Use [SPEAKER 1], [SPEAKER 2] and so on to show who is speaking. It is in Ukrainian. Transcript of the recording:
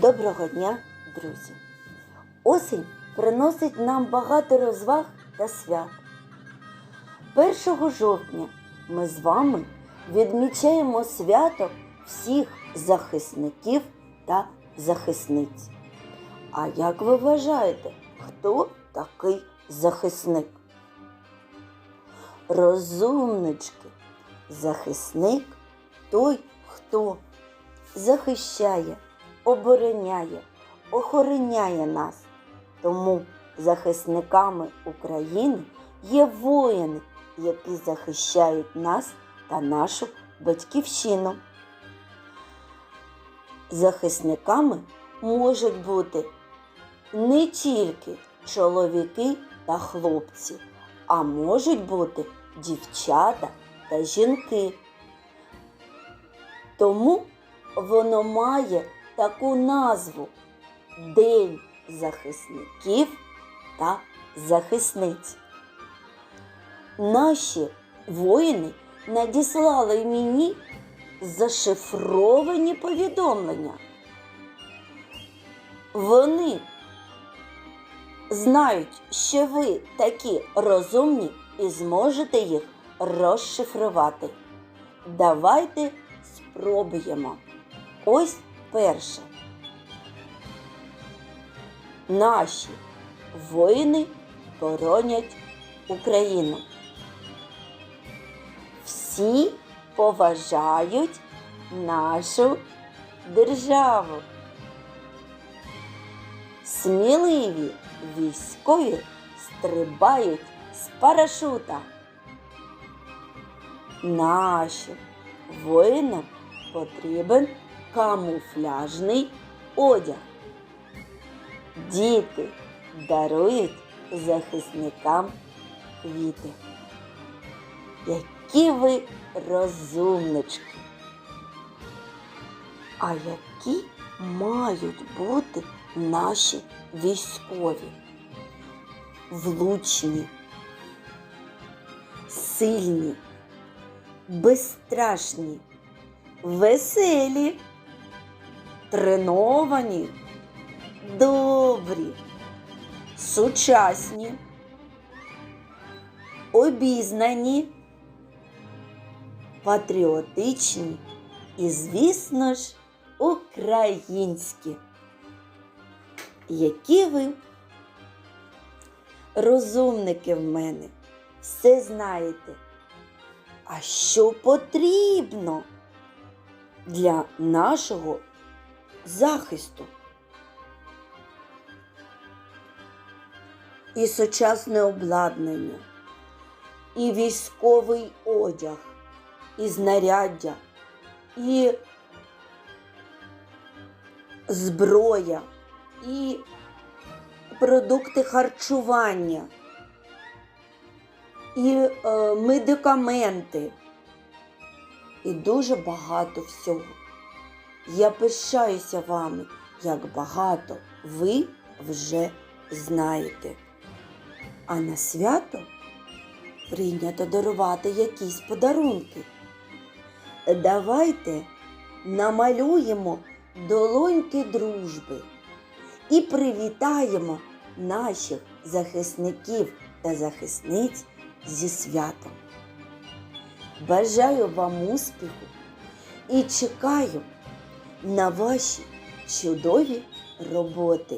[SPEAKER 1] Доброго дня, друзі! Осінь приносить нам багато розваг та свят. 1 жовтня ми з вами відмічаємо свято всіх захисників та захисниць. А як ви вважаєте, хто такий захисник? Розумнички, захисник той, хто захищає, обороняє, охороняє нас. Тому захисниками України є воїни, які захищають нас та нашу батьківщину. Захисниками можуть бути не тільки чоловіки та хлопці, а можуть бути дівчата та жінки. Тому воно має таку назву День захисників та захисниць. Наші воїни надіслали мені зашифровані повідомлення. Вони знають, що ви такі розумні і зможете їх розшифрувати. Давайте спробуємо. Ось перше. Наші воїни боронять Україну. Всі поважають нашу державу. Сміливі військові стрибають з парашута. Нашим воїнам потрібен камуфляжний одяг. Діти дарують захисникам квіти. Які ви розумнички. А які мають бути наші військові? Влучні, сильні, безстрашні, веселі, треновані, добрі, сучасні, обізнані, патріотичні і, звісно ж, українські. Які ви розумники в мене, все знаєте. А що потрібно для нашого захисту? І сучасне обладнання, і військовий одяг, і знаряддя, і зброя, і продукти харчування, і е, медикаменти, і дуже багато всього. Я пишаюся вами, як багато ви вже знаєте. А на свято прийнято дарувати якісь подарунки. Давайте намалюємо долоньки дружби і привітаємо наших захисників та захисниць зі святом. Бажаю вам успіху і чекаю на ваші чудові роботи.